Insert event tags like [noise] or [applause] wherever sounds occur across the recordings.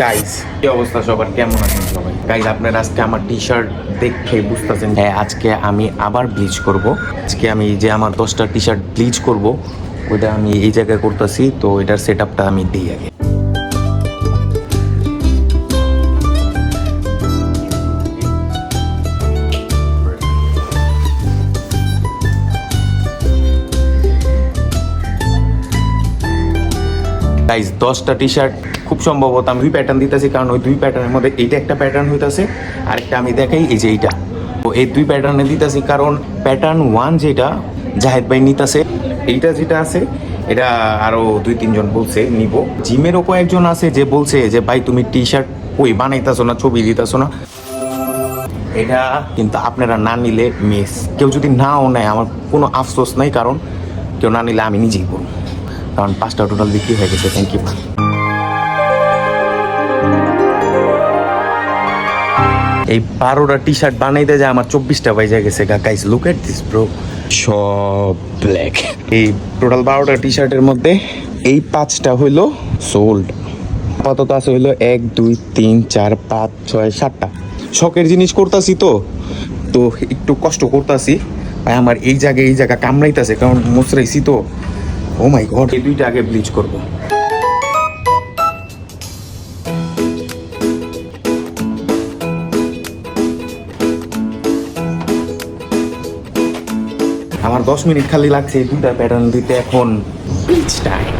Guys কি অবস্থা সবার? কেমন আছেন সবাই? গাইস আপনারা আজকে আমার টি শার্ট দেখে বুঝতেছেন হ্যাঁ আজকে আমি আবার ব্লিচ করব। আজকে আমি যে আমার দশটা টি শার্ট ব্লিচ করব ওইটা আমি এই জায়গায় করতেছি তো এটার সেট আপটা আমি দিই আগে। গাইজ দশটা টি শার্ট খুব সম্ভবত আমি দুই প্যাটার্ন দিতেছি, কারণ ওই দুই প্যাটার্নের মধ্যে এইটা একটা প্যাটার্ন হইতাছে, আরেকটা আমি দেখাই এই যে এইটা। তো এই দুই প্যাটার্নে দিতেছি, কারণ প্যাটার্ন ওয়ান যেটা জাহেদ ভাই নিতেছে, এইটা যেটা আছে, এটা আরও দুই তিনজন বলছে, নিব। জিমেরও কয়েকজন আছে যে বলছে যে, ভাই, তুমি টি শার্ট ওই বানাইতেছো না, ছবি দিতেছো না। এটা কিন্তু আপনারা না নিলে মিস কেউ যদি নাও নেয়, আমার কোনো আফসোস নাই, কারণ কেউ না নিলে আমি নিজেই করব কারণ পাঁচটা টোটাল বিক্রি হয়ে গেছে থ্যাংক ইউ এই বারোটা টি শার্ট বানাইতে যায় আমার চব্বিশটা বাইজে গেছে guys look at this bro সব ব্ল্যাক এই টোটাল বারোটা টি শার্টের মধ্যে এই পাঁচটা হইল সোল্ড আপাতত আছে হইল এক দুই তিন চার পাঁচ ছয় সাতটা। শখের জিনিস করতাছি তো তো একটু কষ্ট করতাছি। ভাই আমার এই জায়গায় এই জায়গা কামড়াইতাছে কারণ মুসরাইছি তো। ও মাই গড এই দুইটা আগে ব্লিচ করব। দশ মিনিট খালি লাগছে দুইটা প্যাটার্ন দিতে এখন। ব্লিচ টাইম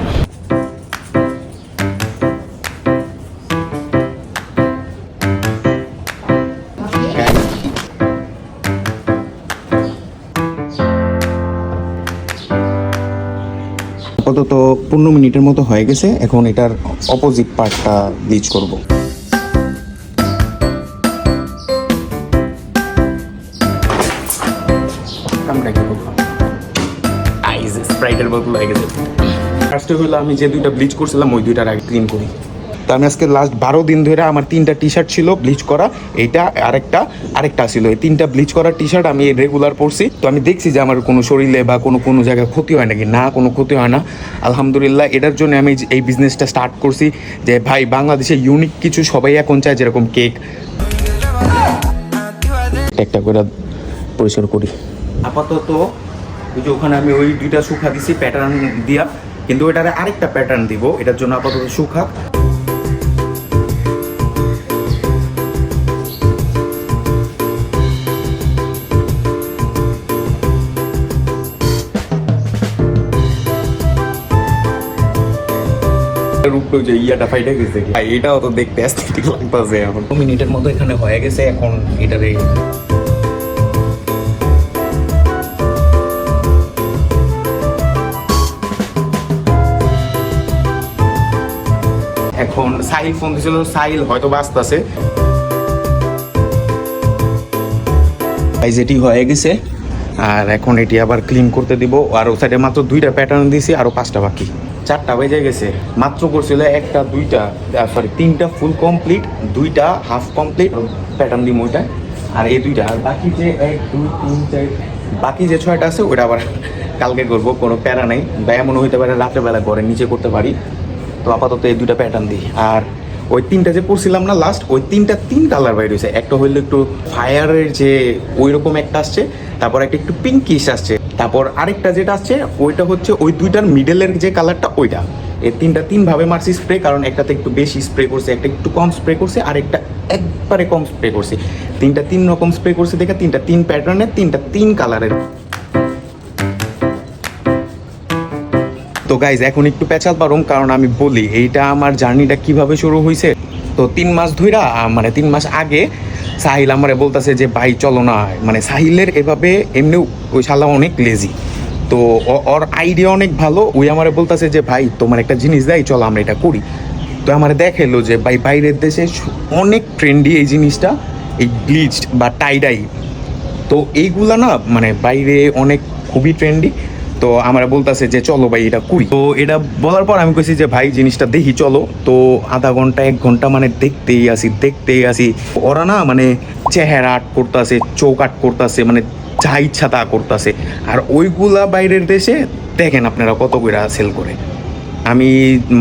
আপাতত পনেরো মিনিটের মতো হয়ে গেছে এখন এটার অপোজিট পার্টটা ব্লিচ করব। ফার্স্টে হলো আমি যে দুইটা ব্লিচ করছিলাম, ওই দুইটার আগে ক্লিন করি। তো আমি আজকে লাস্ট বারো দিন ধরে আমার তিনটা টি শার্ট ছিল ব্লিচ করা, এইটা আরেকটা আরেকটা ছিল। এই তিনটা ব্লিচ করা টি শার্ট আমি রেগুলার পরছি। তো আমি দেখছি যে আমার কোনো শরীরে বা কোনো কোনো জায়গায় ক্ষতি হয় নাকি? না, কোনো ক্ষতি হয় না। আলহামদুলিল্লাহ, এটার জন্য আমি এই বিজনেসটা স্টার্ট করছি যে, ভাই, বাংলাদেশে ইউনিক কিছু সবাই এখন চায় যেরকম কেক একটা করে পরিষ্কার করি। আপাতত ওই যে ওখানে আমি ওই দুইটা শুখা দিছি প্যাটার্ন দিয়া। কিন্তু ওইটারে আরেকটা প্যাটার্ন দিব এটার জন্য আপাতত শুখা রূপে যে ইয়াটা ফাইটা গেছে ভাই, এটাও তো দেখতে অ্যাস্থেটিক লাগতেছে এখন। মিনিটের মতো এখানে হয়ে গেছে এখন এটারে এখন সাহিল ফোন দিছিল সাহিল হয়তো এই যেটি হয়ে গেছে আর এখন এটি আবার ক্লিন করতে দিব। আর ও সাইডে মাত্র দুইটা প্যাটার্ন দিয়েছি আরও পাঁচটা বাকি। চারটা বেজে গেছে। মাত্র করছিল একটা দুইটা সরি তিনটা ফুল কমপ্লিট দুইটা হাফ কমপ্লিট প্যাটার্ন দিই ওইটা আর এই দুইটা আর বাকি যে এক দুই তিন চার বাকি যে ছয়টা আছে ওইটা আবার [laughs] কালকে করব কোনো প্যারা নেই। বা এমন হইতে পারে রাত্রেবেলা ঘরে নিচে করতে পারি। তো আপাতত এই দুইটা প্যাটার্ন দিই। আর ওই তিনটা যে পরছিলাম না লাস্ট ওই তিনটা তিন কালার বাইরে হয়েছে। একটা হইল একটু ফায়ারের যে ওই রকম একটা আসছে, তারপর একটা একটু পিঙ্কিশ আসছে। তারপর আরেকটা যেটা আসছে, ওইটা হচ্ছে ওই দুইটার মিডলের যে কালারটা ওইটা। এই তিনটা তিন ভাবে মারছি স্প্রে কারণ একটাতে একটু বেশি স্প্রে করছে, একটা একটু কম স্প্রে করছে, আর একটা একবারে কম স্প্রে করছে। তিনটা তিন রকম স্প্রে করছে দেখে তিনটা তিন প্যাটার্নের তিনটা তিন কালারের তো গাইজ এখন একটু পেঁচাল পারুম, কারণ আমি বলি, এইটা আমার জার্নিটা কীভাবে শুরু হয়েছে তো তিন মাস ধইরা মানে তিন মাস আগে সাহিল আমারে বলতেছে যে, ভাই, চলো না। মানে সাহিলের এভাবে এমনি ওই শালা অনেক লেজি তো ওর আইডিয়া অনেক ভালো। ওই আমারে বলতেছে যে, ভাই, তোমার একটা জিনিস দেয়, চলো আমরা এটা করি। তো আমার দেখাইলো যে, ভাই, বাইরের দেশে অনেক ট্রেন্ডি এই জিনিসটা, এই ব্লিচড বা টাইডাই তো এইগুলা না মানে বাইরে অনেক খুবই ট্রেন্ডি তো আমরা বলতেছে যে চলো ভাই, এটা করি। তো এটা বলার পর আমি কইছি যে, ভাই, জিনিসটা দেখি, চলো। তো আধা ঘণ্টা, এক ঘণ্টা মানে দেখতেই আসি দেখতেই আসি। ওরা না মানে চেহারা আট করতেছে, চোখ আট করতেছে মানে যা ইচ্ছা তা করতেছে। আর ওইগুলা বাইরের দেশে দেখেন আপনারা কত করে সেল করে। আমি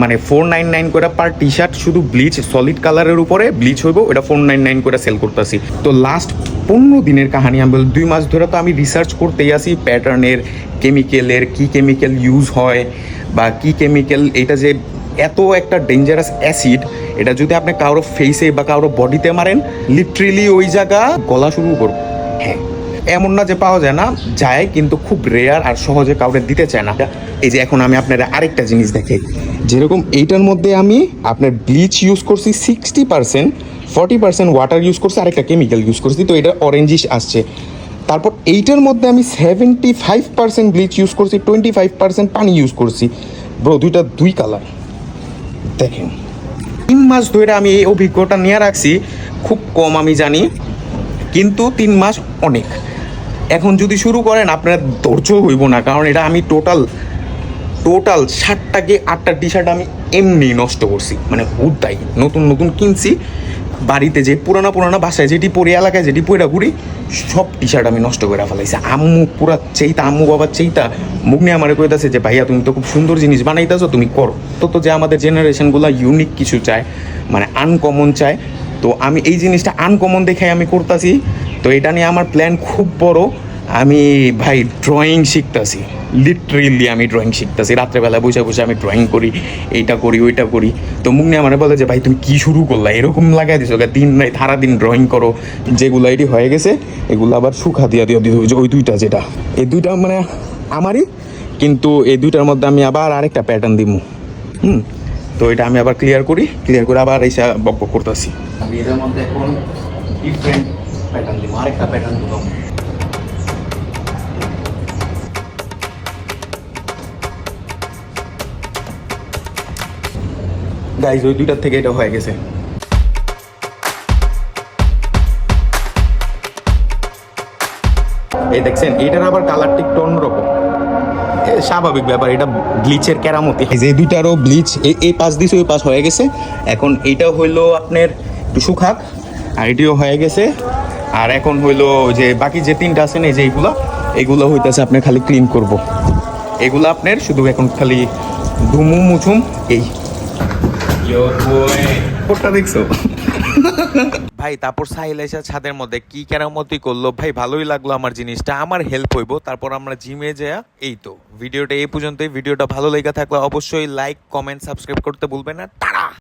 মানে ফোর নাইন নাইন করে পার টি শার্ট শুধু ব্লিচ সলিড কালারের উপরে ব্লিচ হইব ওটা ফোর নাইন নাইন করে সেল করতেছি। তো লাস্ট পনেরো দিনের কাহানি, আমি বলি দুই মাস ধরে তো আমি রিসার্চ করতেই আসি প্যাটার্নের কেমিক্যালের কি কেমিক্যাল ইউজ হয়, বা কি কেমিক্যাল এটা যে এত একটা ডেঞ্জারাস অ্যাসিড এটা যদি আপনি কারোর ফেসে বা কারোর বডিতে মারেন লিটারেলি ওই জায়গা গলা শুরু করব। হ্যাঁ। এমন না যে পাওয়া যায় না, যায় কিন্তু খুব রেয়ার আর সহজে কাউকে দিতে চায় না। এই যে এখন আমি আপনার আরেকটা জিনিস দেখাই যেরকম এইটার মধ্যে আমি আপনার ব্লিচ ইউজ করছি sixty percent forty percent water use করছি, আরেকটা কেমিক্যাল ইউজ করছি, তো এটা অরেঞ্জিশ আসছে। তারপর এইটার মধ্যে আমি seventy five percent bleach use করছি টোয়েন্টি ফাইভ পার্সেন্ট পানি ইউজ করছি। ব্রো দুইটা দুই কালার দেখেন, তিন মাস ধরে আমি এই অভিজ্ঞতা নিয়ে রাখছি, খুব কম আমি জানি, কিন্তু তিন মাস অনেক। এখন যদি শুরু করেন, আপনার ধৈর্য হইব না, কারণ এটা আমি টোটাল টোটাল ষাটটাকে আটটা টি শার্ট আমি এমনি নষ্ট করছি। মানে হুদ্দাই নতুন নতুন কিনছি, বাড়িতে যে পুরানা পুরানা বাসায় যেটি পরে, এলাকায় যেটি পয়রা ঘুরি, সব টি শার্ট আমি নষ্ট করে ফেলাইছি। আম্মু পুরা চেইতা, আম্মু বাবার চেইতা, মুখ নিয়ে আমার কইতাছে যে, ভাইয়া, তুমি তো খুব সুন্দর জিনিস বানাইতেছো, তুমি করো। তো তো যে আমাদের জেনারেশনগুলো ইউনিক কিছু চায় মানে আনকমন চায়, তো আমি এই জিনিসটা আনকমন দেখে আমি করতেছি। তো এটা নিয়ে আমার প্ল্যান খুব বড়। আমি ভাই ড্রয়িং শিখতেছি। লিটারেলি আমি ড্রয়িং শিখতেছি। রাত্রেবেলা বসে বসে আমি ড্রয়িং করি, এইটা করি, ওইটা করি। তো মুখ নিয়ে আমার বলে যে, ভাই, তুমি কি শুরু করলা? এরকম লাগাই দিছো দিন রাত সারা দিন ড্রয়িং করো। যেগুলো এটি হয়ে গেছে, এগুলো আবার শুকা দিয়া দিয়া দিতে ওই দুইটা যেটা। এই দুইটা মানে আমারই, কিন্তু এই দুইটার মধ্যে আমি আবার আরেকটা প্যাটার্ন দিব হুম? তো এটা আমি আবার ক্লিয়ার করি। ক্লিয়ার করে আবার এসে বক করতেছি। আমি এটার মধ্যে এখন ডিফারেন্ট প্যাটার্ন দিব, আরেকটা প্যাটার্ন দিব। গাইজ ওই দুইটার থেকে এটা হয়ে গেছে। এই দেখছেন, এটার আবার কালারটা একটু অন্যরকম স্বাভাবিক ব্যাপার, এটা ব্লিচের কেরামতি। যে দুইটারও ব্লিচ এই পাশ দিছে, ওই পাশ হয়ে গেছে। এখন এইটা হইল আপনার একটু সুখাক আর এটিও হয়ে গেছে। আর এখন হইল যে বাকি যে তিনটা আছে না যে এইগুলো এগুলো হইতেছে আপনি খালি ক্লিন করব। এগুলো আপনার শুধু এখন খালি ধুমু মুছুম, এই। ভাই, তারপর সাহিল এসে ছাদের মধ্যে কি কেরামতি করল? ভাই, ভালোই লাগল আমার জিনিসটা, আমার হেল্প হইব। তারপর আমরা জিমে যাই এই তো, ভিডিওটা এই পর্যন্তই। ভিডিওটা ভালো লেগে থাকলে অবশ্যই লাইক কমেন্ট সাবস্ক্রাইব করতে ভুলবেন না। তারা